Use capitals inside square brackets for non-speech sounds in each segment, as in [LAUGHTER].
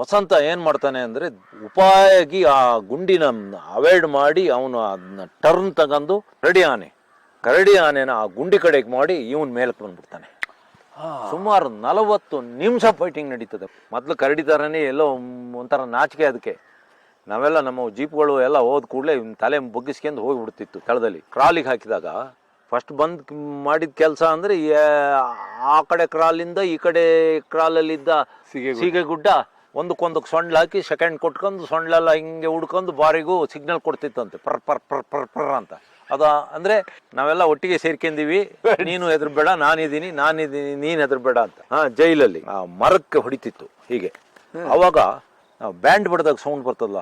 ವಸಂತ ಏನು ಮಾಡ್ತಾನೆ ಅಂದ್ರೆ ಉಪಾಯಗಿ ಆ ಗುಂಡಿನ ಅವಾಯ್ಡ್ ಮಾಡಿ ಅವನು ಅದನ್ನ ಟರ್ನ್ ತಗೊಂಡು ಕರಡಿ ಆನೆ ಕರಡಿ ಆನೆನ ಆ ಗುಂಡಿ ಕಡೆಗೆ ಮಾಡಿ ಇವನ್ ಮೇಲಕ್ಕೆ ಬಂದ್ಬಿಡ್ತಾನೆ. ಸುಮಾರು ನಲವತ್ತು ನಿಮಿಷ ಫೈಟಿಂಗ್ ನಡೀತದೆ. ಮೊದಲು ಕರಡಿ ಥರನೇ ಎಲ್ಲೋ ಒಂಥರ ನಾಚಿಕೆ ಅದಕ್ಕೆ. ನಾವೆಲ್ಲ ನಮ್ಮ ಜೀಪ್ಗಳು ಎಲ್ಲ ಹೋದ ಕೂಡಲೇ ತಲೆ ಬಗ್ಗಿಸ್ಕೊಂಡು ಹೋಗಿಬಿಡ್ತಿತ್ತು ಕೆಳದಲ್ಲಿ ಕ್ರಾಲಿಗೆ ಹಾಕಿದಾಗ ಫಸ್ಟ್ ಬಂದ್ ಮಾಡಿದ ಕೆಲಸ ಅಂದ್ರೆ ಆ ಕಡೆ ಕ್ರಾಲಿಂದ ಈ ಕಡೆ ಕ್ರಾಲಲ್ಲಿದ್ದ ಸೀಗೆಗುಡ್ಡ. ಸೀಗೆಗುಡ್ಡ ಒಂದಕ್ಕೊಂದಕ್ಕೆ ಸೊಂಡ್ಲ ಹಾಕಿ ಸೆಕೆಂಡ್ ಕೊಟ್ಕೊಂಡು ಸೊಂಡ್ಲೆಲ್ಲ ಹಿಂಗೆ ಹುಡ್ಕೊಂಡು ಬಾರಿಗೂ ಸಿಗ್ನಲ್ ಕೊಡ್ತಿತ್ತಂತೆ. ಪರ್ ಪರ್ ಪರ್ ಪರ್ ಪರ್ ಅಂತ. ಅದ ಅಂದ್ರೆ ನಾವೆಲ್ಲ ಒಟ್ಟಿಗೆ ಸೇರ್ಕೊಂಡಿವಿ. ನೀನು ಹೆದರ್ಬೇಡ ನಾನಿದ್ದೀನಿ ನಾನಿದ್ದೀನಿ ನೀನ್ ಹೆದರ್ಬೇಡ ಅಂತ. ಹಾ ಜೈಲಲ್ಲಿ. ಆ ಮರಕ್ಕೆ ಹೊಡಿತಿತ್ತು ಹೀಗೆ. ಅವಾಗ ಬ್ಯಾಂಡ್ ಬಡ್ದಾಗ ಸೌಂಡ್ ಬರ್ತದಲ್ಲ?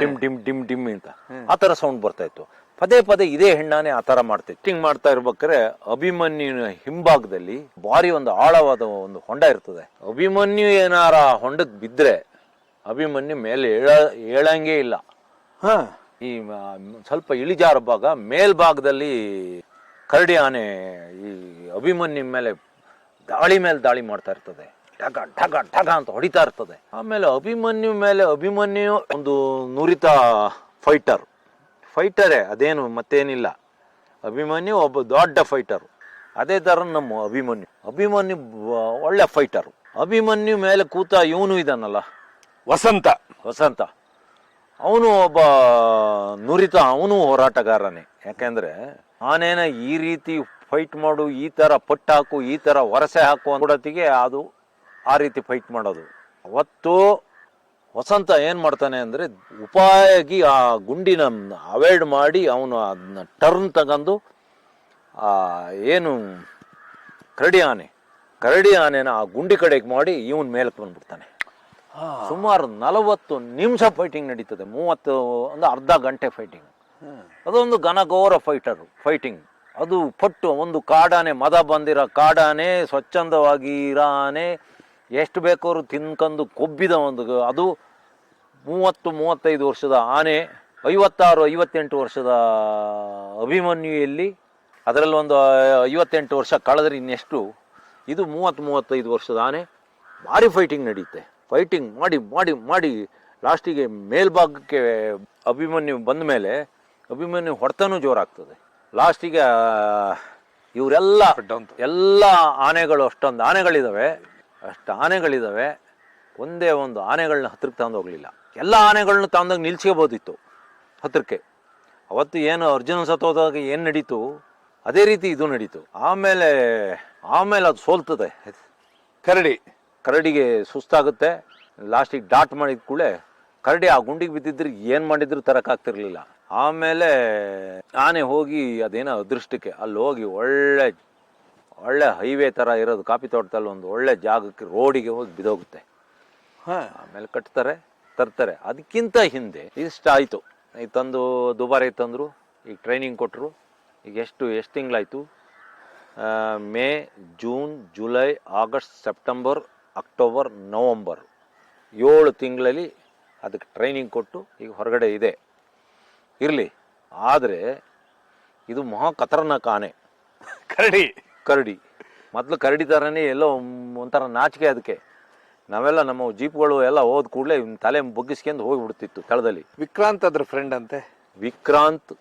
ಡಿಮ್ ಡಿಮ್ ಡಿಮ್ ಡಿಮ್ ಅಂತ. ಆ ಥರ ಸೌಂಡ್ ಬರ್ತಾ ಇತ್ತು. ಪದೇ ಪದೇ ಇದೇ ಹೆಣ್ಣಾನೆ ಆ ತರ ಮಾಡ್ತಿತ್ತು. ಹಿಂಗ್ ಮಾಡ್ತಾ ಇರ್ಬೇಕಾದ್ರೆ ಅಭಿಮನ್ಯುನ ಹಿಂಭಾಗದಲ್ಲಿ ಭಾರಿ ಒಂದು ಆಳವಾದ ಒಂದು ಹೊಂಡ ಇರ್ತದೆ. ಅಭಿಮನ್ಯು ಏನಾರ ಆ ಹೊಂಡಕ್ ಬಿದ್ರೆ ಅಭಿಮನ್ಯು ಮೇಲೆ ಏಳ ಏಳಂಗೇ ಇಲ್ಲ. ಹಾಂ. ಈ ಮ- ಸ್ವಲ್ಪ ಇಳಿಜಾರ ಭಾಗ ಮೇಲ್ಭಾಗದಲ್ಲಿ ಕರಡಿ ಆನೆ ಈ ಅಭಿಮನ್ಯು ಮೇಲೆ ದಾಳಿ ಮೇಲೆ ದಾಳಿ ಮಾಡ್ತಾ ಇರ್ತದೆ. ಢಗ ಢಗ ಢಗ ಅಂತ ಹೊಡಿತಾ ಇರ್ತದೆ. ಆಮೇಲೆ ಅಭಿಮನ್ಯು ಮೇಲೆ ಅಭಿಮನ್ಯು ಒಂದು ನುರಿತ ಫೈಟರ್ ಫೈಟರೇ ಅದೇನು ಮತ್ತೇನಿಲ್ಲ. ಅಭಿಮನ್ಯು ಒಬ್ಬ ದೊಡ್ಡ ಫೈಟರು. ಅದೇ ಥರ ನಮ್ಮ ಅಭಿಮನ್ಯು. ಅಭಿಮನ್ಯು ಒಳ್ಳೆ ಫೈಟರು. ಅಭಿಮನ್ಯು ಮೇಲೆ ಕೂತ ಇವನು ಇದಾನಲ್ಲ. ವಸಂತ. ವಸಂತ. ಅವನು ಒಬ್ಬ ನುರಿತ ಅವನು ಹೋರಾಟಗಾರನೇ. ಯಾಕೆಂದರೆ ಆನೇನ ಈ ರೀತಿ ಫೈಟ್ ಮಾಡು ಈ ತರ ಪಟ್ಟು ಹಾಕು ಈ ತರ ವರಸೆ ಹಾಕು ಅನ್ನೋದೊತ್ತಿಗೆ ಅದು ಆ ರೀತಿ ಫೈಟ್ ಮಾಡೋದು. ಅವತ್ತು ವಸಂತ ಏನ್ ಮಾಡ್ತಾನೆ ಅಂದ್ರೆ ಉಪಾಯಾಗಿ ಆ ಗುಂಡಿನ ಅವಾಯ್ಡ್ ಮಾಡಿ ಅವನು ಅದನ್ನ ಟರ್ನ್ ತಗೊಂಡು ಆ ಏನು ಕರಡಿ ಆನೆ ಕರಡಿ ಆನೆನ ಆ ಗುಂಡಿ ಕಡೆಗೆ ಮಾಡಿ ಇವನ್ ಮೇಲಕ್ಕೆ ಬಂದ್ಬಿಡ್ತಾನೆ. ಸುಮಾರು ನಲವತ್ತು ನಿಮಿಷ ಫೈಟಿಂಗ್ ನಡೀತದೆ ಮೂವತ್ತು ಒಂದು ಅರ್ಧ ಗಂಟೆ ಫೈಟಿಂಗ್ ಅದೊಂದು ಘನಘೋರ ಫೈಟರ್ ಫೈಟಿಂಗ್ ಅದು ಪಟ್ಟು ಒಂದು ಕಾಡಾನೆ ಮದ ಬಂದಿರೋ ಕಾಡಾನೆ ಸ್ವಚ್ಛಂದವಾಗಿ ಇರೋ ಆನೆ ಎಷ್ಟು ಬೇಕಾದ್ರೂ ತಿನ್ಕೊಂಡು ಕೊಬ್ಬಿದ ಒಂದು ಅದು ಮೂವತ್ತು ಮೂವತ್ತೈದು ವರ್ಷದ ಆನೆ ಐವತ್ತಾರು ಐವತ್ತೆಂಟು ವರ್ಷದ ಅಭಿಮನ್ಯುಯಲ್ಲಿ ಅದರಲ್ಲಿ ಒಂದು ಐವತ್ತೆಂಟು ವರ್ಷ ಕಳೆದ್ರೆ ಇನ್ನೆಷ್ಟು? ಇದು ಮೂವತ್ತು ಮೂವತ್ತೈದು ವರ್ಷದ ಆನೆ. ಭಾರಿ ಫೈಟಿಂಗ್ ನಡೆಯುತ್ತೆ ಫೈಟಿಂಗ್ ಮಾಡಿ ಮಾಡಿ ಮಾಡಿ ಲಾಸ್ಟಿಗೆ ಮೇಲ್ಭಾಗಕ್ಕೆ ಅಭಿಮನ್ಯು ಬಂದ ಮೇಲೆ ಅಭಿಮನ್ಯು ಹೊಡೆತನೂ ಜೋರಾಗ್ತದೆ. ಲಾಸ್ಟಿಗೆ ಇವರೆಲ್ಲ. ಎಲ್ಲ ಆನೆಗಳು ಅಷ್ಟೊಂದು ಆನೆಗಳಿದಾವೆ. ಅಷ್ಟು ಆನೆಗಳಿದ್ದಾವೆ ಒಂದೇ ಒಂದು ಆನೆಗಳನ್ನ ಹತ್ತಿರಕ್ಕೆ ತಗೊಂಡು ಹೋಗಲಿಲ್ಲ. ಎಲ್ಲ ಆನೆಗಳನ್ನ ತಗೊಂಡಾಗ ನಿಲ್ಸ್ಕೋಬೋದಿತ್ತು ಹತ್ತಿರಕ್ಕೆ ಅವತ್ತು ಏನು ಅರ್ಜುನ ಸತ್ತೋದಾಗ ಏನು ನಡೀತು? ಅದೇ ರೀತಿ ಇದು ನಡೀತು. ಆಮೇಲೆ ಆಮೇಲೆ ಅದು ಸೋಲ್ತದೆ. ಕರಡಿ. ಕರಡಿಗೆ ಸುಸ್ತಾಗುತ್ತೆ. ಲಾಸ್ಟಿಗೆ ಡಾಟ್ ಮಾಡಿದ ಕೂಡಲೇ ಕರಡಿ ಆ ಗುಂಡಿಗೆ ಬಿದ್ದಿದ್ರೆ ಏನು ಮಾಡಿದ್ರು ತರಕಾಗ್ತಿರ್ಲಿಲ್ಲ ಆಮೇಲೆ ಆನೆ ಹೋಗಿ ಅದೇನೋ ಅದೃಷ್ಟಕ್ಕೆ ಅಲ್ಲಿ ಹೋಗಿ ಒಳ್ಳೆ ಒಳ್ಳೆ ಹೈವೇ ಥರ ಇರೋದು ಕಾಫಿ ತೋಟದಲ್ಲಿ ಒಂದು ಒಳ್ಳೆ ಜಾಗಕ್ಕೆ ರೋಡಿಗೆ ಹೋಗಿ ಬಿದೋಗುತ್ತೆ ಹಾ. ಆಮೇಲೆ ಕಟ್ತಾರೆ ತರ್ತಾರೆ. ಅದಕ್ಕಿಂತ ಹಿಂದೆ ಇಷ್ಟಾಯಿತು ಈಗ ತಂದು ದುಬಾರಿ ತಂದರು ಈಗ ಟ್ರೈನಿಂಗ್ ಕೊಟ್ಟರು ಈಗ ಎಷ್ಟು ಎಷ್ಟು ತಿಂಗಳಾಯಿತು? May June July August September October November. ಏಳು ತಿಂಗಳಲ್ಲಿ ಅದಕ್ಕೆ ಟ್ರೈನಿಂಗ್ ಕೊಟ್ಟು ಈಗ ಹೊರಗಡೆ ಇದೆ. ಇರಲಿ. ಆದರೆ ಇದು ಮಹಾ ಕತರನ ಆನೆ ಕರಡಿ. ಕರಡಿ. ಮೊದಲು ಕರಡಿ ಥರನೇ ಎಲ್ಲೋ ಒಂಥರ ನಾಚಿಕೆ ಅದಕ್ಕೆ. ನಾವೆಲ್ಲ ನಮ್ಮ ಜೀಪ್ಗಳು ಎಲ್ಲ ಹೋದ ಕೂಡಲೇ ತಲೆ ಬಗ್ಗಿಸ್ಕೊಂಡು ಹೋಗಿಬಿಡ್ತಿತ್ತು ತಳದಲ್ಲಿ ವಿಕ್ರಾಂತ್ ಅದ್ರ ಫ್ರೆಂಡ್ ಅಂತೆ. ವಿಕ್ರಾಂತ್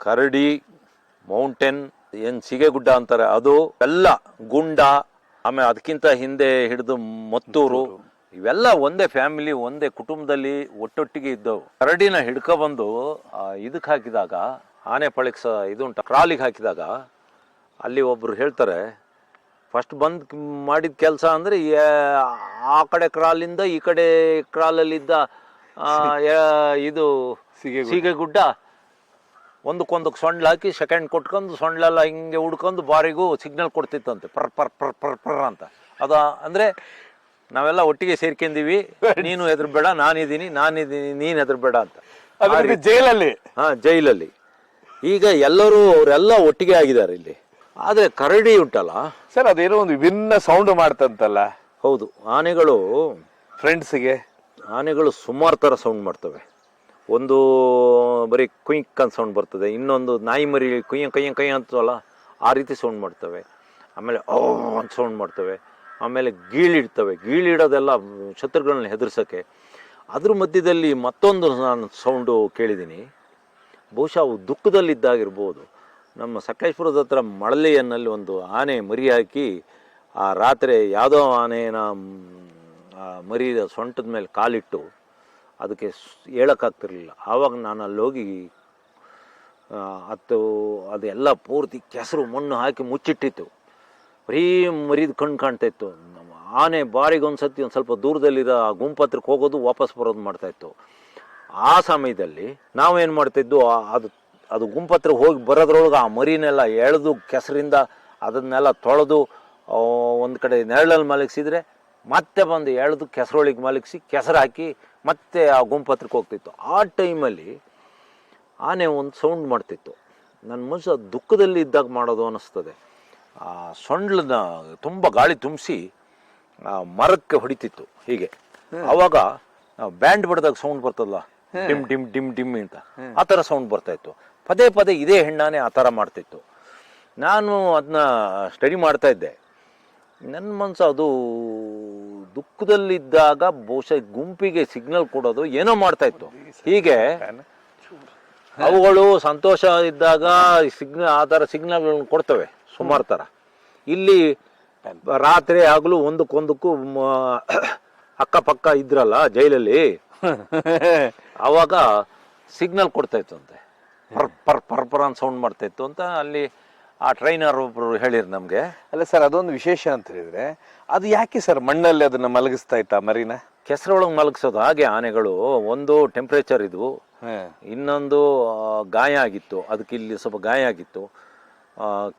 ಕರಡಿ ಮೌಂಟೇನ್ ಏನ್ ಸಿಗೆಗುಡ್ಡ ಅಂತಾರೆ ಅದು ಎಲ್ಲ ಗುಂಡ ಆಮೇಲೆ ಅದಕ್ಕಿಂತ ಹಿಂದೆ ಹಿಡಿದು ಮತ್ತೂರು ಇವೆಲ್ಲ ಒಂದೇ ಫ್ಯಾಮಿಲಿ ಒಂದೇ ಕುಟುಂಬದಲ್ಲಿ ಒಟ್ಟೊಟ್ಟಿಗೆ ಇದ್ದವು. ಕರಡಿನ ಹಿಡ್ಕೊಬಂದು ಇದಕ್ಕೆ ಹಾಕಿದಾಗ ಆನೆ ಪಳಿಕ್ಸ ಇದು ಉಂಟು ಕ್ರಾಲಿಗೆ ಹಾಕಿದಾಗ ಅಲ್ಲಿ ಒಬ್ರು ಹೇಳ್ತಾರೆ ಫಸ್ಟ್ ಬಂದ್ ಮಾಡಿದ ಕೆಲಸ ಅಂದ್ರೆ ಆ ಕಡೆ ಕ್ರಾಲಿಂದ ಈ ಕಡೆ ಕ್ರಾಲಲ್ಲಿದ್ದ ಇದು ಸೀಗೆಗುಡ್ಡ. ಸೀಗೆಗುಡ್ಡ. ಒಂದಕ್ಕೊಂದಕ್ಕೆ ಸೊಂಡ್ಲ ಹಾಕಿ ಸೆಕೆಂಡ್ ಕೊಟ್ಕೊಂಡು ಸೊಂಡ್ಲೆಲ್ಲ ಹಿಂಗೆ ಹುಡ್ಕೊಂಡು ಬಾರಿಗೂ ಸಿಗ್ನಲ್ ಕೊಡ್ತಿತ್ತಂತೆ. ಪರ್ ಪರ್ ಪರ್ ಪರ್ ಪರ್ ಅಂತ. ಅದ ಅಂದ್ರೆ ನಾವೆಲ್ಲ ಒಟ್ಟಿಗೆ ಸೇರ್ಕೊಂಡಿವಿ ನೀನು ಹೆದರ್ಬೇಡ ನಾನಿದ್ದೀನಿ ನಾನಿದ್ದೀನಿ ನೀನ್ ಹೆದರ್ಬೇಡ ಅಂತ. ಜೈಲಲ್ಲಿ. ಹಾ ಜೈಲಲ್ಲಿ. ಈಗ ಎಲ್ಲರೂ ಅವರೆಲ್ಲ ಒಟ್ಟಿಗೆ ಆಗಿದ್ದಾರೆ ಇಲ್ಲಿ. ಆದ್ರೆ ಕರಡಿ ಉಂಟಲ್ಲ? ಸರ್ ಅದೇನೋ ಒಂದು ವಿಭಿನ್ನ ಸೌಂಡ್ ಮಾಡ್ತಂತಲ್ಲ. ಹೌದು ಆನೆಗಳು ಫ್ರೆಂಡ್ಸ್ಗೆ ಆನೆಗಳು ಸುಮಾರು ಥರ ಸೌಂಡ್ ಮಾಡ್ತವೆ. ಒಂದು ಬರೀ ಕುಯ್ಕ್ ಅಂತ ಸೌಂಡ್ ಬರ್ತದೆ ಇನ್ನೊಂದು ನಾಯಿ ಮರಿ ಕುಯ್ಯ ಕಯ್ಯ ಕಯ್ಯ ಅಂತಲ್ಲ ಆ ರೀತಿ ಸೌಂಡ್ ಮಾಡ್ತವೆ. ಆಮೇಲೆ ಓ ಅಂತ ಸೌಂಡ್ ಮಾಡ್ತವೆ. ಆಮೇಲೆ ಗೀಳಿಡ್ತವೆ ಗೀಳಿಡೋದೆಲ್ಲ ಶತ್ರುಗಳನ್ನ ಹೆದರ್ಸೋಕ್ಕೆ. ಅದ್ರ ಮಧ್ಯದಲ್ಲಿ ಮತ್ತೊಂದು ನಾನು ಸೌಂಡು ಕೇಳಿದ್ದೀನಿ. ಬಹುಶಃ ಅವು ದುಃಖದಲ್ಲಿದ್ದಾಗಿರ್ಬೋದು. ನಮ್ಮ ಸಕಲೇಶ್ಪುರದ ಹತ್ರ ಮಳಲಿಯನ್ನಲ್ಲಿ ಒಂದು ಆನೆ ಮರಿ ಹಾಕಿ ಆ ರಾತ್ರಿ ಯಾವುದೋ ಆನೆಯನ್ನ ಮರಿದ ಸೊಂಟದ ಮೇಲೆ ಕಾಲಿಟ್ಟು ಅದಕ್ಕೆ ಹೇಳೋಕ್ಕಾಗ್ತಿರ್ಲಿಲ್ಲ. ಆವಾಗ ನಾನು ಅಲ್ಲೋಗಿ ಅದು, ಅದೆಲ್ಲ ಪೂರ್ತಿ ಕೆಸರು ಮಣ್ಣು ಹಾಕಿ ಮುಚ್ಚಿಟ್ಟಿತ್ತು. ಬರೀ ಮರಿದ ಕಣ್ಣು ಕಾಣ್ತಾ ಇತ್ತು. ನಮ್ಮ ಆನೆ ಬಾರಿಗೆ ಒಂದು ಸತಿ ಒಂದು ಸ್ವಲ್ಪ ದೂರದಲ್ಲಿರೋ ಆ ಗುಂಪು ಹತ್ರಕ್ಕೆ ಹೋಗೋದು ವಾಪಸ್ ಬರೋದು ಮಾಡ್ತಾಯಿತ್ತು ಆ ಸಮಯದಲ್ಲಿ ನಾವೇನು ಮಾಡ್ತಿದ್ದು ಅದು ಅದು ಗುಂಪತ್ರ ಹೋಗಿ ಬರೋದ್ರೊಳಗೆ ಆ ಮರಿನೆಲ್ಲ ಎಳೆದು ಕೆಸರಿಂದ ಅದನ್ನೆಲ್ಲ ತೊಳೆದು ಒಂದು ಕಡೆ ನೆರಳಲ್ಲಿ ಮಲಗಿಸಿದ್ರೆ ಮತ್ತೆ ಬಂದು ಎಳೆದು ಕೆಸರೊಳಗೆ ಮಲಗಿಸಿ ಕೆಸರು ಹಾಕಿ ಮತ್ತೆ ಆ ಗುಂಪತ್ರಕ್ಕೆ ಹೋಗ್ತಿತ್ತು. ಆ ಟೈಮಲ್ಲಿ ಆನೆ ಒಂದು ಸೌಂಡ್ ಮಾಡ್ತಿತ್ತು. ನನ್ನ ಮನುಷ್ಯ ದುಃಖದಲ್ಲಿ ಇದ್ದಾಗ ಮಾಡೋದು ಅನ್ನಿಸ್ತದೆ ಆ ಸೊಂಡ್ಲನ್ನ ತುಂಬ ಗಾಳಿ ತುಂಬಿಸಿ ಮರಕ್ಕೆ ಹೊಡಿತಿತ್ತು ಹೀಗೆ. ಅವಾಗ ಬ್ಯಾಂಡ್ ಬಡ್ದಾಗ ಸೌಂಡ್ ಬರ್ತದಲ್ಲ ಡಿಮ್ ಡಿಮ್ ಡಿಮ್ ಡಿಮ್ ಅಂತ. ಆ ಥರ ಸೌಂಡ್ ಬರ್ತಾ ಇತ್ತು. ಪದೇ ಪದೇ ಇದೇ ಹೆಣ್ಣಾನೇ ಆ ಥರ ಮಾಡ್ತಿತ್ತು. ನಾನು ಅದನ್ನ ಸ್ಟಡಿ ಮಾಡ್ತಾ ಇದ್ದೆ. ನನ್ನ ಮನಸ್ಸು ಅದು ದುಃಖದಲ್ಲಿದ್ದಾಗ ಬಹುಶಃ ಗುಂಪಿಗೆ ಸಿಗ್ನಲ್ ಕೊಡೋದು ಏನೋ ಮಾಡ್ತಾ ಇತ್ತು. ಹೀಗೆ ಅವುಗಳು ಸಂತೋಷ ಇದ್ದಾಗ ಸಿಗ್ನಲ್ ಆ ಥರ ಸಿಗ್ನಲ್ಗಳನ್ನ ಕೊಡ್ತವೆ ಸುಮಾರು ಥರ ಇಲ್ಲಿ ರಾತ್ರಿ ಆಗಲೂ ಒಂದಕ್ಕೊಂದಕ್ಕೂ ಅಕ್ಕಪಕ್ಕ ಇದ್ರಲ್ಲ ಜೈಲಲ್ಲಿ [LAUGHS] ಅವಾಗ ಸಿಗ್ನಲ್ ಕೊಡ್ತಾ ಇತ್ತು ಅಂತೆ ಪರ್ ಪರ್ ಪರ್ ಪರ್ ಅಂತ ಸೌಂಡ್ ಮಾಡ್ತಾ ಇತ್ತು ಅಂತ ಅಲ್ಲಿ ಆ ಟ್ರೈನರ್ ಒಬ್ಬರು ಹೇಳಿರು ನಮಗೆ. ಅಲ್ಲ ಸರ್ ಅದೊಂದು ವಿಶೇಷ ಅಂತ ಹೇಳಿದ್ರೆ ಅದು ಯಾಕೆ ಸರ್ ಮಣ್ಣಲ್ಲಿ ಅದನ್ನ ಮಲಗಿಸ್ತಾ ಇತ್ತಾ ಮರಿನ? ಕೆಸರೊಳಗೆ ಮಲಗಿಸೋದು ಹಾಗೆ ಆನೆಗಳು ಒಂದು ಟೆಂಪ್ರೇಚರ್ ಇದು ಇನ್ನೊಂದು ಗಾಯ ಆಗಿತ್ತು ಅದಕ್ಕೆ ಇಲ್ಲಿ ಸ್ವಲ್ಪ ಗಾಯ ಆಗಿತ್ತು.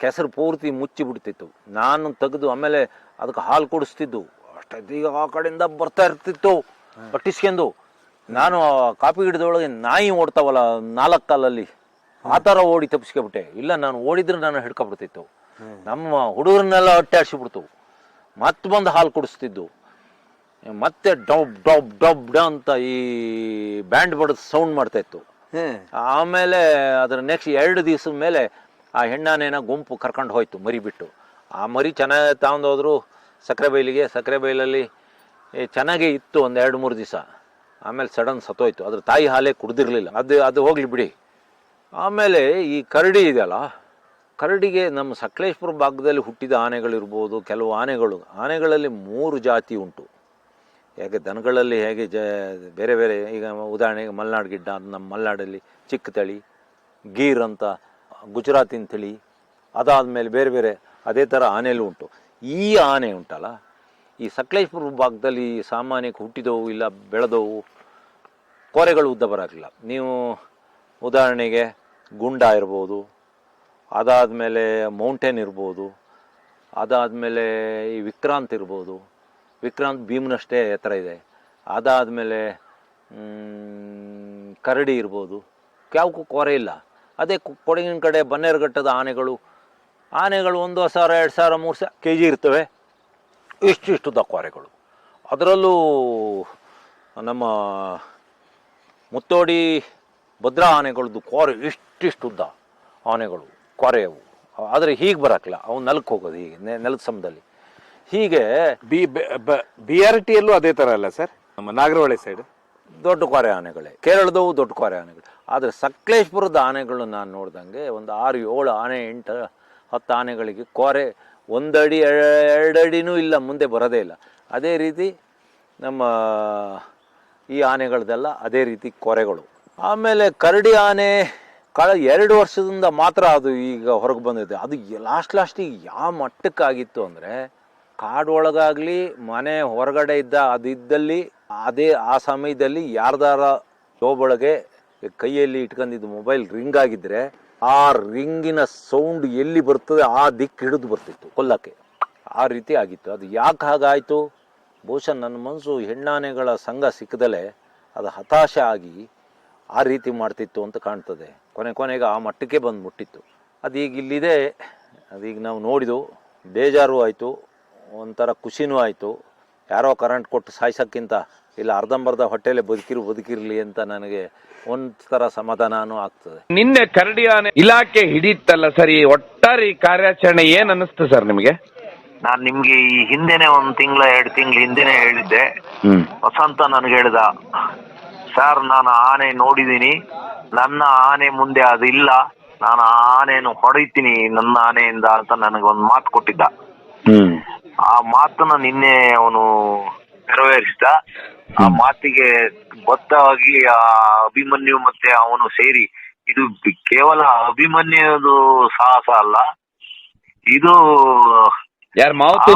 ಕೆಸರು ಪೂರ್ತಿ ಮುಚ್ಚಿ ಬಿಡ್ತಿತ್ತು. ನಾನು ತೆಗೆದು ಆಮೇಲೆ ಅದಕ್ಕೆ ಹಾಲು ಕುಡಿಸ್ತಿದ್ದು. ಈಗ ಆ ಕಡೆಯಿಂದ ಬರ್ತಾ ಇರ್ತಿತ್ತು ಪಟ್ಟಿಸ್ಕೊಂಡು ನಾನು ಕಾಪಿ ಗಿಡದೊಳಗೆ ನಾಯಿ ಓಡ್ತಾವಲ್ಲ ನಾಲ್ಕು ಕಾಲಲ್ಲಿ. ಆ ಥರ ಓಡಿ ತಪ್ಪಿಸ್ಕೊಬಿಟ್ಟೆ ಇಲ್ಲ ನಾನು ಓಡಿದ್ರೆ ನಾನು ಹಿಡ್ಕೊಬಿಡ್ತಿತ್ತು. ನಮ್ಮ ಹುಡುಗರನ್ನೆಲ್ಲ ಅಟ್ಟಾಡ್ಸಿಬಿಡ್ತು ಮತ್ತೆ ಬಂದು ಹಾಲು ಕುಡಿಸ್ತಿದ್ದು. ಮತ್ತೆ ಡಬ್ ಡಬ್ ಡಬ್ ಡ ಅಂತ ಈ ಬ್ಯಾಂಡ್ ಬಡದ್ ಸೌಂಡ್ ಮಾಡ್ತಾ ಇತ್ತು. ಆಮೇಲೆ ಅದರ ನೆಕ್ಸ್ಟ್ ಎರಡು ದಿವಸದ ಮೇಲೆ ಆ ಹೆಣ್ಣನೇನ ಗುಂಪು ಕರ್ಕೊಂಡು ಹೋಯ್ತು ಮರಿ ಬಿಟ್ಟು. ಆ ಮರಿ ಚೆನ್ನಾಗಿ ತಗೊಂಡೋದ್ರು ಸಕ್ಕರೆ ಬೈಲಿಗೆ ಸಕ್ಕರೆ ಬೈಲಲ್ಲಿ ಚೆನ್ನಾಗೇ ಇತ್ತು ಒಂದು ಎರಡು ಮೂರು ದಿವಸ. ಆಮೇಲೆ ಸಡನ್ ಸತ್ತೋಯ್ತು. ಅದ್ರ ತಾಯಿ ಹಾಲೇ ಕುಡ್ದಿರ್ಲಿಲ್ಲ. ಅದು ಅದು ಹೋಗ್ಲಿ ಬಿಡಿ. ಆಮೇಲೆ ಈ ಕರಡಿ ಇದೆಯಲ್ಲ, ಕರಡಿಗೆ ನಮ್ಮ ಸಕಲೇಶ್ಪುರ ಭಾಗದಲ್ಲಿ ಹುಟ್ಟಿದ ಆನೆಗಳಿರ್ಬೋದು, ಕೆಲವು ಆನೆಗಳು. ಆನೆಗಳಲ್ಲಿ ಮೂರು ಜಾತಿ ಉಂಟು. ಹೇಗೆ ದನಗಳಲ್ಲಿ ಹೇಗೆ ಜ, ಬೇರೆ ಬೇರೆ, ಈಗ ಉದಾಹರಣೆಗೆ ಮಲೆನಾಡು ಗಿಡ್ಡ ನಮ್ಮ ಮಲೆನಾಡಲ್ಲಿ ಚಿಕ್ಕ ತಳಿ ಗೀರ್ ಅಂತ ಗುಜರಾತಿನ ತಳಿ, ಅದಾದಮೇಲೆ ಬೇರೆ ಬೇರೆ ಅದೇ ಥರ ಆನೆಯಲ್ಲೂ ಉಂಟು. ಈ ಆನೆ ಉಂಟಲ್ಲ, ಈ ಸಕಲೇಶ್ಪುರ ಭಾಗದಲ್ಲಿ ಸಾಮಾನ್ಯಕ್ಕೆ ಹುಟ್ಟಿದವು ಇಲ್ಲ ಬೆಳೆದವು, ಕೊರೆಗಳು ಉದ್ದ ಬರೋಕ್ಕಿಲ್ಲ ನೀವು ಉದಾಹರಣೆಗೆ ಗುಂಡ ಇರ್ಬೋದು, ಅದಾದಮೇಲೆ ಮೌಂಟೇನ್ ಇರ್ಬೋದು, ಅದಾದಮೇಲೆ ಈ ವಿಕ್ರಾಂತ್ ಇರ್ಬೋದು. ವಿಕ್ರಾಂತ್ ಭೀಮ್ನಷ್ಟೇ ಎತ್ತರ ಇದೆ. ಅದಾದಮೇಲೆ ಕರಡಿ ಇರ್ಬೋದು. ಯಾವಕ್ಕೂ ಕೊರೆ ಇಲ್ಲ. ಅದೇ ಕೊಡಗಿನ ಕಡೆ ಬನ್ನೇರುಘಟ್ಟದ ಆನೆಗಳು ಆನೆಗಳು ಒಂದು ಸಾವಿರ, ಎರಡು ಸಾವಿರ, ಮೂರು ಸಾವಿರ ಕೆ ಜಿ ಇರ್ತವೆ. ಇಷ್ಟಿಷ್ಟುದ್ದ ಕೊರೆಗಳು. ಅದರಲ್ಲೂ ನಮ್ಮ ಮುತ್ತೋಡಿ ಭದ್ರಾ ಆನೆಗಳದ್ದು ಕೋರೆ ಇಷ್ಟಿಷ್ಟುದ್ದ ಆನೆಗಳು ಕೊರೆಯವು ಆದರೆ ಹೀಗೆ ಬರೋಕ್ಕಿಲ್ಲ ಅವು ನೆಲಕ್ಕೆ ಹೋಗೋದು ಹೀಗೆ ನೆಲದ ಸಮದಲ್ಲಿ ಹೀಗೆ ಬಿ ಬಿ ಆರ್ ಟಿ ಅಲ್ಲೂ ಅದೇ ಥರ ಅಲ್ಲ ಸರ್? ನಮ್ಮ ನಾಗರಹೊಳೆ ಸೈಡ್ ದೊಡ್ಡ ಕೊರೆ ಆನೆಗಳೇ. ಕೇರಳದವು ದೊಡ್ಡ ಕೊರೆ ಆನೆಗಳು. ಆದರೆ ಸಕಲೇಶ್ಪುರದ ಆನೆಗಳು ನಾನು ನೋಡ್ದಂಗೆ ಒಂದು ಆರು ಏಳು ಆನೆ ಎಂಟು ಹತ್ತು ಆನೆಗಳಿಗೆ ಕೊರೆ ಒಂದಡಿ ಎರಡು ಅಡಿನೂ ಇಲ್ಲ ಮುಂದೆ ಬರೋದೇ ಇಲ್ಲ. ಅದೇ ರೀತಿ ನಮ್ಮ ಈ ಆನೆಗಳದೆಲ್ಲ ಅದೇ ರೀತಿ ಕೊರೆಗಳು ಆಮೇಲೆ ಕರಡಿ ಆನೆ ಕಳೆದ ಎರಡು ವರ್ಷದಿಂದ ಮಾತ್ರ ಅದು ಈಗ ಹೊರಗೆ ಬಂದಿದೆ. ಅದು ಲಾಸ್ಟ್ ಲಾಸ್ಟಿಗೆ ಯಾವ ಮಟ್ಟಕ್ಕಾಗಿತ್ತು ಅಂದರೆ ಕಾಡು ಒಳಗಾಗಲಿ ಮನೆ ಹೊರಗಡೆ ಇದ್ದ ಅದಿದ್ದಲ್ಲಿ, ಅದೇ ಆ ಸಮಯದಲ್ಲಿ ಯಾರ್ದಾರ ಜೋಬೊಳಗೆ ಕೈಯಲ್ಲಿ ಇಟ್ಕೊಂಡಿದ್ದ ಮೊಬೈಲ್ ರಿಂಗ್ ಆಗಿದ್ರೆ ಆ ರಿಂಗಿನ ಸೌಂಡ್ ಎಲ್ಲಿ ಬರ್ತದೆ ಆ ದಿಕ್ಕು ಹಿಡಿದು ಬರ್ತಿತ್ತು ಕೊಲ್ಲಕ್ಕೆ. ಆ ರೀತಿ ಆಗಿತ್ತು. ಅದು ಯಾಕೆ ಹಾಗಾಯಿತು? ಬಹುಶಃ ನನ್ನ ಮನಸ್ಸು ಹೆಣ್ಣಾನೆಗಳ ಸಂಘ ಸಿಕ್ಕದಲೇ ಅದು ಹತಾಶ ಆಗಿ ಆ ರೀತಿ ಮಾಡ್ತಿತ್ತು ಅಂತ ಕಾಣ್ತದೆ. ಕೊನೆ ಕೊನೆಗೆ ಆ ಮಟ್ಟಕ್ಕೆ ಬಂದು ಮುಟ್ಟಿತ್ತು ಅದೀಗ ಇಲ್ಲಿದೆ. ಅದೀಗ ನಾವು ನೋಡಿದು. ಬೇಜಾರು ಆಯಿತು. ಒಂಥರ ಖುಷಿನೂ ಆಯಿತು. ಯಾರೋ ಕರೆಂಟ್ ಕೊಟ್ಟು ಸಾಯ್ಸೋಕ್ಕಿಂತ ಇಲ್ಲ ಅರ್ಧಂಬರ್ಧ ಹೊಟ್ಟೆಲೆ ಬದುಕಿರು ಬದುಕಿರಲಿ ಅಂತ ನನಗೆ ಒಂಥರ ಸಮಾಧಾನನೂ ಆಗ್ತದೆ. ನಿನ್ನೆ ಕರಡಿ ಆನೆ ಇಲಾಖೆ ಹಿಡಿತಲ್ಲ ಸರಿ ಒಟ್ಟಾರೆ ಈ ಕಾರ್ಯಾಚರಣೆ ಏನ್ ಅನ್ನಿಸ್ತು ಸರ್ ನಿಮಗೆ? ನಾನ್ ನಿಮ್ಗೆ ಈ ಹಿಂದೆನೆ ಒಂದ್ ತಿಂಗಳ ಎರಡು ತಿಂಗಳ ಹಿಂದೆನೆ ಹೇಳಿದ್ದೆ. ವಸಂತ ನನ್ಗೆ ಹೇಳ್ದ. ಸರ್ ನಾನು ಆನೆ ನೋಡಿದೀನಿ ನನ್ನ ಆನೆ ಮುಂದೆ ಅದಿಲ್ಲ. ನಾನು ಆ ಆನೆಯನ್ನು ಹೊಡಿತೀನಿ ನನ್ನ ಆನೆಯಿಂದ ಅಂತ ನನಗೆ ಒಂದು ಮಾತು ಕೊಟ್ಟಿದ್ದ. ಆ ಮಾತನ್ನ ನಿನ್ನೆ ಅವನು ನೆರವೇರಿಸಿದ. ಆ ಮಾತಿಗೆ ಬದ್ಧವಾಗಿ ಆ ಅಭಿಮನ್ಯು ಮತ್ತೆ ಅವನು ಸೇರಿ ಇದು ಕೇವಲ ಅಭಿಮನ್ಯುದು ಸಾಹಸ ಅಲ್ಲ. ಇದು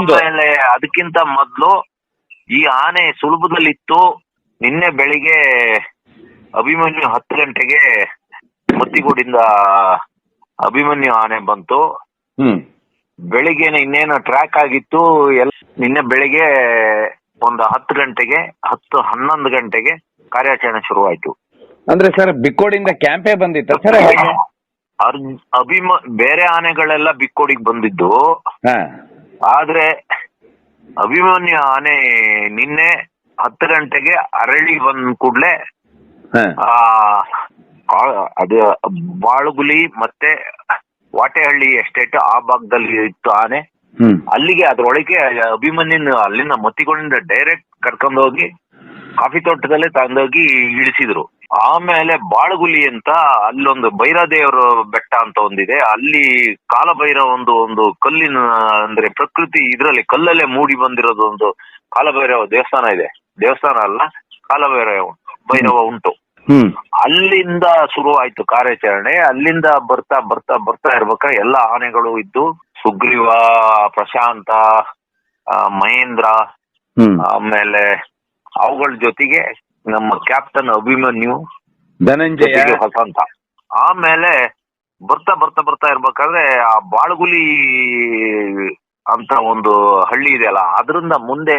ಆಮೇಲೆ ಅದಕ್ಕಿಂತ ಮೊದ್ಲು ಈ ಆನೆ ಸುಲಭದಲ್ಲಿತ್ತು. ನಿನ್ನೆ ಬೆಳಿಗ್ಗೆ ಅಭಿಮನ್ಯು ಹತ್ತು ಗಂಟೆಗೆ ಮತ್ತಿಗೂಡಿಂದ ಅಭಿಮನ್ಯು ಆನೆ ಬಂತು. ಬೆಳಿಗ್ಗೆ ಬೆಳಿಗ್ಗೆನೆ ಇನ್ನೇನು ಟ್ರ್ಯಾಕ್ ಆಗಿತ್ತು. ಎಲ್ಲ ನಿನ್ನೆ ಬೆಳಿಗ್ಗೆ ಒಂದು ಹತ್ತು ಗಂಟೆಗೆ ಹತ್ತು ಹನ್ನೊಂದು ಗಂಟೆಗೆ ಕಾರ್ಯಾಚರಣೆ ಶುರುವಾಯ್ತು. ಅಂದ್ರೆ ಸರ್ ಬಿಕ್ಕೋಡಿಂದ ಕ್ಯಾಂಪೇ ಬಂದಿತ್ತು ಸರ್ ಅಭಿಮ ಬೇರೆ ಆನೆಗಳೆಲ್ಲ ಬಿಕ್ಕೋಡಿಗೆ ಬಂದಿದ್ದು. ಆದ್ರೆ ಅಭಿಮನ್ಯು ಆನೆ ನಿನ್ನೆ ಹತ್ತು ಗಂಟೆಗೆ ಅರಳಿ ಬಂದ ಕೂಡ್ಲೆ ಆ ಕಾ- ಅದು ಬಾಳುಗುಲಿ ಮತ್ತೆ ವಾಟೆಹಳ್ಳಿ ಎಸ್ಟೇಟ್ ಆ ಭಾಗದಲ್ಲಿ ಇತ್ತು ಆನೆ. ಹ್ಮ್. ಅಲ್ಲಿಗೆ ಅದ್ರೊಳಗೆ ಅಭಿಮನ್ಯನ್ ಅಲ್ಲಿಂದ ಮತ್ತಿಗೊಂಡಿಂದ ಡೈರೆಕ್ಟ್ ಕರ್ಕೊಂಡೋಗಿ ಕಾಫಿ ತೋಟದಲ್ಲೇ ತಂದೋಗಿ ಇಳಿಸಿದ್ರು. ಆಮೇಲೆ ಬಾಳುಗುಲಿ ಅಂತ ಅಲ್ಲೊಂದು ಭೈರದೇವರ ಬೆಟ್ಟ ಅಂತ ಒಂದಿದೆ. ಅಲ್ಲಿ ಕಾಲಭೈರವ ಒಂದು ಒಂದು ಕಲ್ಲಿನ ಅಂದ್ರೆ ಪ್ರಕೃತಿ ಇದ್ರಲ್ಲಿ ಕಲ್ಲಲ್ಲೇ ಮೂಡಿ ಬಂದಿರೋದು ಒಂದು ಕಾಲಭೈರವ ದೇವಸ್ಥಾನ ಇದೆ. ದೇವಸ್ಥಾನ ಅಲ್ಲ ಕಾಲಭೈರವ ಭೈರವ ಉಂಟು. ಹ್ಮ್. ಅಲ್ಲಿಂದ ಶುರು ಆಯ್ತು ಕಾರ್ಯಾಚರಣೆ. ಅಲ್ಲಿಂದ ಬರ್ತಾ ಬರ್ತಾ ಬರ್ತಾ ಇರ್ಬೇಕಾದ್ರೆ ಎಲ್ಲ ಆನೆಗಳು ಇದ್ದು ಸುಗ್ರೀವ ಪ್ರಶಾಂತ ಮಹೇಂದ್ರ ಆಮೇಲೆ ಅವುಗಳ ಜೊತೆಗೆ ನಮ್ಮ ಕ್ಯಾಪ್ಟನ್ ಅಭಿಮನ್ಯು ಧನಂಜಯ. ಹಸಂತ ಆಮೇಲೆ ಬರ್ತಾ ಬರ್ತಾ ಬರ್ತಾ ಇರ್ಬೇಕಾದ್ರೆ ಆ ಬಾಳ್ಗುಲಿ ಅಂತ ಒಂದು ಹಳ್ಳಿ ಇದೆಯಲ್ಲ ಅದರಿಂದ ಮುಂದೆ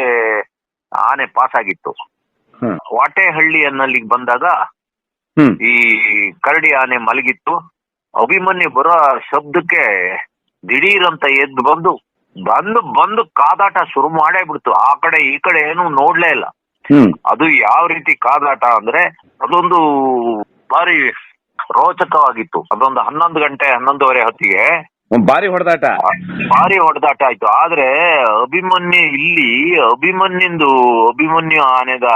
ಆನೆ ಪಾಸ್ ಆಗಿತ್ತು ವಾಟೆಹಳ್ಳಿ ಅನ್ನಲ್ಲಿಗೆ ಬಂದಾಗ ಈ ಕರಡಿ ಆನೆ ಮಲಗಿತ್ತು. ಅಭಿಮನ್ಯು ಬರೋ ಶಬ್ದಕ್ಕೆ ದಿಢೀರ್ ಅಂತ ಎದ್ದು ಬಂದು ಬಂದು ಬಂದು ಕಾದಾಟ ಶುರು ಮಾಡೇ ಬಿಡ್ತು ಆ ಕಡೆ ಈ ಕಡೆ ಏನು ನೋಡ್ಲೇ ಇಲ್ಲ. ಅದು ಯಾವ ರೀತಿ ಕಾದಾಟ ಅಂದ್ರೆ ಅದೊಂದು ಬಾರಿ ರೋಚಕವಾಗಿತ್ತು. ಅದೊಂದು ಹನ್ನೊಂದು ಗಂಟೆ ಹನ್ನೊಂದುವರೆ ಹೊತ್ತಿಗೆ ಬಾರಿ ಹೊಡೆದಾಟ. ಭಾರಿ ಹೊಡೆದಾಟ ಆಯ್ತು. ಆದ್ರೆ ಅಭಿಮನ್ಯು ಇಲ್ಲಿ ಅಭಿಮನ್ಯಂದು ಅಭಿಮನ್ಯು ಆನೆದ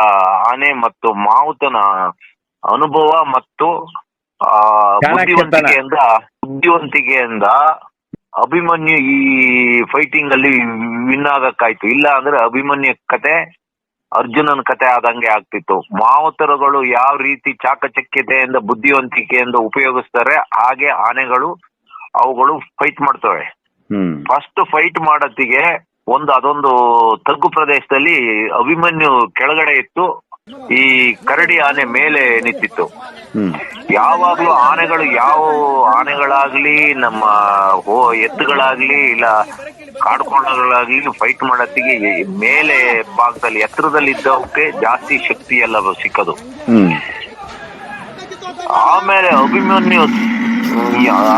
ಆನೆ ಮತ್ತು ಮಾವುತನ ಅನುಭವ ಮತ್ತು ಆ. ಬುದ್ಧಿವಂತಿಕೆಯಿಂದ ಬುದ್ಧಿವಂತಿಕೆಯಿಂದ ಅಭಿಮನ್ಯು ಈ ಫೈಟಿಂಗ್ ಅಲ್ಲಿ ವಿನ್ ಆಗಕ್ಕಾಯ್ತು. ಇಲ್ಲ ಅಂದ್ರೆ ಅಭಿಮನ್ಯು ಕತೆ ಅರ್ಜುನನ್ ಕತೆ ಆದಂಗೆ ಆಗ್ತಿತ್ತು. ಮಾವುತರುಗಳು ಯಾವ ರೀತಿ ಚಾಕಚಕ್ಯತೆಯಿಂದ ಬುದ್ಧಿವಂತಿಕೆಯಿಂದ ಉಪಯೋಗಿಸ್ತಾರೆ ಹಾಗೆ ಆನೆಗಳು ಅವುಗಳು ಫೈಟ್ ಮಾಡ್ತವೆ. ಫಸ್ಟ್ ಫೈಟ್ ಮಾಡತ್ತಿಗೆ ಒಂದು ಅದೊಂದು ತಗ್ಗು ಪ್ರದೇಶದಲ್ಲಿ ಅಭಿಮನ್ಯು ಕೆಳಗಡೆ ಇತ್ತು. ಈ ಕರಡಿ ಆನೆ ಮೇಲೆ ನಿಂತಿತ್ತು. ಯಾವಾಗ್ಲೂ ಆನೆಗಳು ಯಾವ ಆನೆಗಳಾಗ್ಲಿ ನಮ್ಮ ಎತ್ತುಗಳಾಗ್ಲಿ ಇಲ್ಲ ಕಾಡ್ಕೊಂಡಗಳಾಗ್ಲಿ ಫೈಟ್ ಮಾಡತ್ತಿಗೆ ಮೇಲೆ ಭಾಗದಲ್ಲಿ ಎತ್ತರದಲ್ಲಿ ಇದ್ದವಕ್ಕೆ ಜಾಸ್ತಿ ಶಕ್ತಿ ಎಲ್ಲ ಸಿಕ್ಕದು. ಆಮೇಲೆ ಅಭಿಮನ್ಯು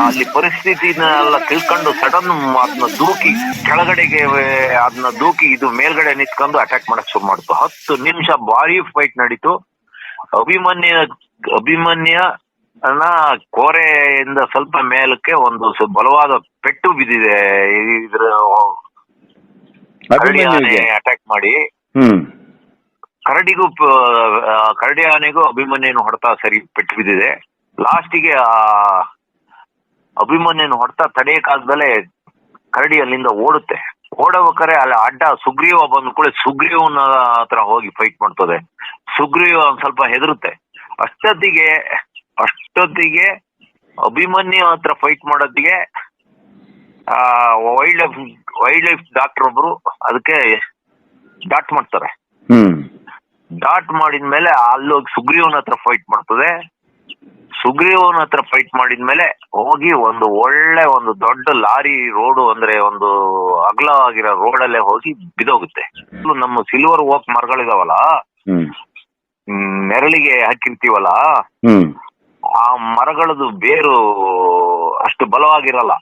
ಅಲ್ಲಿ ಪರಿಸ್ಥಿತಿನ ಎಲ್ಲ ತಿಳ್ಕೊಂಡು ಸಡನ್ ಅದನ್ನ ದೂಕಿ ಕೆಳಗಡೆಗೆ ಅದನ್ನ ದೂಕಿ ಇದು ಮೇಲ್ಗಡೆ ನಿಂತ್ಕೊಂಡು ಅಟ್ಯಾಕ್ ಮಾಡಕ್ ಶುರು ಮಾಡ್ತು. ಹತ್ತು ನಿಮಿಷ ಭಾರಿ ಫೈಟ್ ನಡೀತು. ಅಭಿಮನ್ಯ ಅಭಿಮನ್ಯ ಕೋರೆಯಿಂದ ಸ್ವಲ್ಪ ಮೇಲಕ್ಕೆ ಒಂದು ಬಲವಾದ ಪೆಟ್ಟು ಬಿದ್ದಿದೆ. ಇದ್ರ ಅಟ್ಯಾಕ್ ಮಾಡಿ. ಕರಡಿಗೂ ಕರಡಿ ಆನೆಗೂ ಅಭಿಮನ್ಯನು ಹೊಡೆತ ಸರಿ ಪೆಟ್ಟು ಬಿದ್ದಿದೆ. ಲಾಸ್ಟಿಗೆ ಆ ಅಭಿಮನ್ಯನ ಹೊಡೆತ ತಡೆಯಕ್ಕಾಗ್ದಲೆ ಕರಡಿ ಅಲ್ಲಿಂದ ಓಡುತ್ತೆ. ಓಡಬೇಕಾರೆ ಅಲ್ಲಿ ಅಡ್ಡ ಸುಗ್ರೀವ ಬಂದ ಕೂಡ ಸುಗ್ರೀವನ ಹತ್ರ ಹೋಗಿ ಫೈಟ್ ಮಾಡ್ತದೆ. ಸುಗ್ರೀವ ಒಂದ್ ಸ್ವಲ್ಪ ಹೆದರುತ್ತೆ. ಅಷ್ಟೊತ್ತಿಗೆ ಅಷ್ಟೊತ್ತಿಗೆ ಅಭಿಮನ್ಯು ಹತ್ರ ಫೈಟ್ ಮಾಡೋದಿಗೆ ಆ wildlife wildlife doctor ಒಬ್ರು ಅದಕ್ಕೆ ಡಾಟ್ ಮಾಡ್ತಾರೆ. ಡಾಟ್ ಮಾಡಿದ್ಮೇಲೆ ಅಲ್ಲೋಗಿ ಸುಗ್ರೀವನ ಹತ್ರ ಫೈಟ್ ಮಾಡ್ತದೆ. ಸುಗ್ರೀವನ ಹತ್ರ ಫೈಟ್ ಮಾಡಿದ್ಮೇಲೆ ಹೋಗಿ ಒಂದು ಒಳ್ಳೆ ಒಂದು ದೊಡ್ಡ ಲಾರಿ ರೋಡು ಅಂದ್ರೆ ಒಂದು ಅಗಲವಾಗಿರೋ ರೋಡಲ್ಲೇ ಹೋಗಿ ಬಿದೋಗುತ್ತೆ ನಮ್ಮ ಸಿಲ್ವರ್ ಓಕ್ ಮರಗಳಿದಾವಲ್ಲ ನೆರಳಿಗೆ ಹಾಕಿರ್ತೀವಲ್ಲ ಆ ಮರಗಳದು ಬೇರು ಅಷ್ಟು ಬಲವಾಗಿರಲ್ಲ.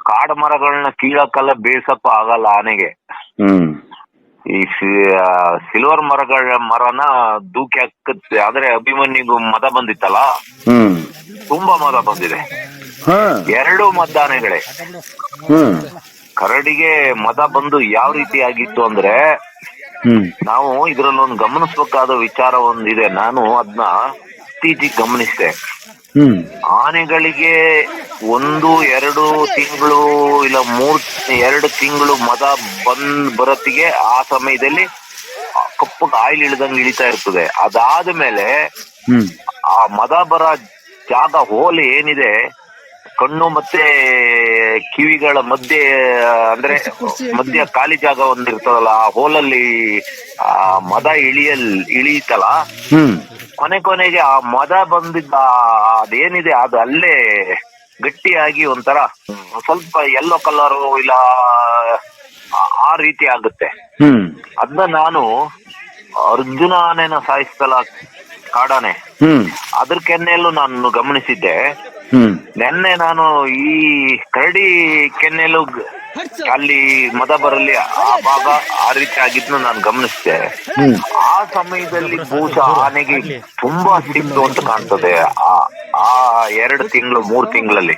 ಕಾಡ ಮರಗಳನ್ನ ಕೀಳಕ್ಕೆಲ್ಲ ಬೇಸಕ್ಕೂ ಆಗಲ್ಲ ಆನೆಗೆ. ಈ ಸಿಲ್ವರ್ ಮರಗಳ ಮರನ ದೂಕಿ ಹಾಕುತ್ತೆ. ಆದ್ರೆ ಅಭಿಮನ್ಯಿಗೂ ಮದ ಬಂದಿತ್ತಲ್ಲ? ತುಂಬಾ ಮದ ಬಂದಿದೆ. ಎರಡು ಮತದಾನಗಳೇ. ಹ್ಮ್. ಕರಡಿಗೆ ಮದ ಬಂದು ಯಾವ ರೀತಿ ಆಗಿತ್ತು ಅಂದ್ರೆ ನಾವು ಇದ್ರಲ್ಲಿ ಒಂದು ಗಮನಿಸಬೇಕಾದ ವಿಚಾರ ಒಂದಿದೆ. ನಾನು ಅದನ್ನ ಇತ್ತೀಚೆಗೆ ಗಮನಿಸಿದೆ. ಹ್ಮ್. ಆನೆಗಳಿಗೆ ಒಂದು ಎರಡು ತಿಂಗಳು ಇಲ್ಲ ಮೂರ್ ಎರಡು ತಿಂಗಳು ಮದ ಬಂದ್ ಬರತ್ತಿಗೆ ಆ ಸಮಯದಲ್ಲಿ ಕಪ್ಪು ಆಯಿಲ್ ಇಳಿದಂಗೆ ಇಳಿತಾ ಇರ್ತದೆ. ಅದಾದ ಮೇಲೆ ಹ್ಮ್. ಆ ಮದ ಬರ ಜಾಗ ಹೋಲ್ ಏನಿದೆ ಕಣ್ಣು ಮತ್ತೆ ಕಿವಿಗಳ ಮಧ್ಯೆ ಅಂದ್ರೆ ಮಧ್ಯ ಖಾಲಿ ಜಾಗ ಒಂದಿರ್ತದಲ್ಲ ಆ ಹೋಲಲ್ಲಿ ಆ ಮದ ಇಳಿಯಲ್ ಇಳಿಯಿತಲ್ಲ ಹ್ಮ್. ಕೊನೆ ಕೊನೆಗೆ ಆ ಮದ ಬಂದಿದ್ದ ಅದೇನಿದೆ ಅದು ಅಲ್ಲೇ ಗಟ್ಟಿಯಾಗಿ ಒಂಥರ ಸ್ವಲ್ಪ ಯೆಲ್ಲೋ ಕಲರ್ ಇಲ್ಲ ಆ- ರೀತಿ ಆಗುತ್ತೆ. ಹ್ಮ್. ಅದನ್ನ ನಾನು ಅರ್ಜುನ ಆನೆನ ಸಾಯಿಸ್ತಲ್ಲ ಕಾಡಾನೆ ಹ್ಮ್. ಅದ್ರ ಕೆನ್ನೆಲ್ಲೂ ನಾನು ಗಮನಿಸಿದ್ದೆ. ಹ್ಮ್. ನೆನ್ನೆ ನಾನು ಈ ಕರಡಿ ಕೆನ್ನೆಯಲ್ಲೂ ಗ- ಅಲ್ಲಿ ಮದ ಬರಲಿ ಆ ಭಾಗ ಆ ರೀತಿ ಆಗಿದ್ನ ನಾನು ಗಮನಿಸಿದೆ. ಆ ಸಮಯದಲ್ಲಿ ಬಹುಶಃ ಆನೆಗೆ ತುಂಬಾ ಸಿಕ್ತು ಅಂತ ಕಾಣ್ತದೆ. ಆ ಆ ಎರಡು ತಿಂಗಳು ಮೂರು ತಿಂಗಳಲ್ಲಿ.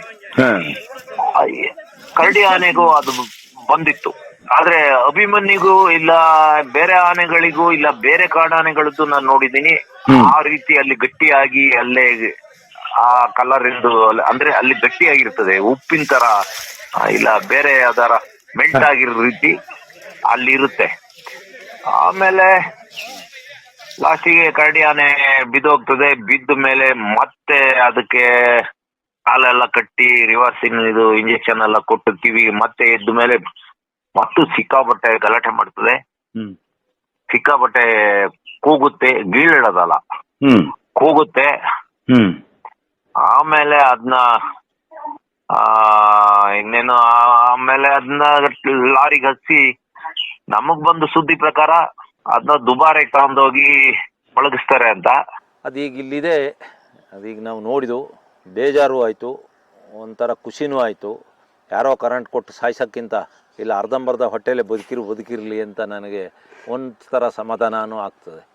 ಕರಡಿ ಆನೆಗೂ ಅದು ಬಂದಿತ್ತು. ಆದ್ರೆ ಅಭಿಮನ್ಯಿಗೂ ಇಲ್ಲ ಬೇರೆ ಆನೆಗಳಿಗೂ ಇಲ್ಲ ಬೇರೆ ಕಾಡಾನೆಗಳದ್ದು ನಾನು ನೋಡಿದ್ದೀನಿ. ಆ ರೀತಿ ಅಲ್ಲಿ ಗಟ್ಟಿಯಾಗಿ ಅಲ್ಲೇ ಆ ಕಲರ್ ಇಂದು ಅಂದ್ರೆ ಅಲ್ಲಿ ಗಟ್ಟಿಯಾಗಿರ್ತದೆ ಉಪ್ಪಿನ ತರ ಇಲ್ಲ ಬೇರೆ ಅದರ ಮೆಂಟ್ ಆಗಿರೋ ರೀತಿ ಅಲ್ಲಿ ಇರುತ್ತೆ. ಆಮೇಲೆ ಲಾಸ್ಟಿಗೆ ಕರಡಿ ಆನೆ ಬಿದ್ದೋಗ್ತದೆ ಬಿದ್ದ ಮೇಲೆ ಮತ್ತೆ ಅದಕ್ಕೆ ಕಾಲೆಲ್ಲ ಕಟ್ಟಿ ರಿವರ್ಸಿಂಗ್ ಇದು ಇಂಜೆಕ್ಷನ್ ಎಲ್ಲ ಕೊಟ್ಟು ಕಿವಿ ಮತ್ತೆ ಎದ್ದ ಮೇಲೆ ಮತ್ತು ಸಿಕ್ಕಾಪಟ್ಟೆ ಗಲಾಟೆ ಮಾಡ್ತದೆ. ಸಿಕ್ಕಾಪಟ್ಟೆ ಕೂಗುತ್ತೆ ಗೀಳಿಡೋದಲ್ಲ. ಕೂಗುತ್ತೆ. ಆಮೇಲೆ ಅದನ್ನ ಇನ್ನೇನು ಆಮೇಲೆ ಅದನ್ನ ಲಾರಿಗೆ ಹಚ್ಚಿ ನಮಗ್ ಬಂದು ಸುದ್ದಿ ಪ್ರಕಾರ ಅದನ್ನ ದುಬಾರೆ ತಗೊಂಡೋಗಿ ಒಳಗಿಸ್ತಾರೆ ಅಂತ. ಅದೀಗ ಇಲ್ಲಿದೆ. ಅದೀಗ ನಾವು ನೋಡಿದ್ವು. ಬೇಜಾರು ಆಯಿತು. ಒಂಥರ ಖುಷಿನೂ ಆಯಿತು. ಯಾರೋ ಕರೆಂಟ್ ಕೊಟ್ಟು ಸಾಯ್ಸೋಕ್ಕಿಂತ ಇಲ್ಲ ಅರ್ಧಂಬರ್ಧ ಹೊಟ್ಟೆಲೆ ಬದುಕಿರು, ಬದುಕಿರಲಿ ಅಂತ ನನಗೆ ಒಂಥರ ಥರ ಸಮಾಧಾನನೂ ಆಗ್ತದೆ.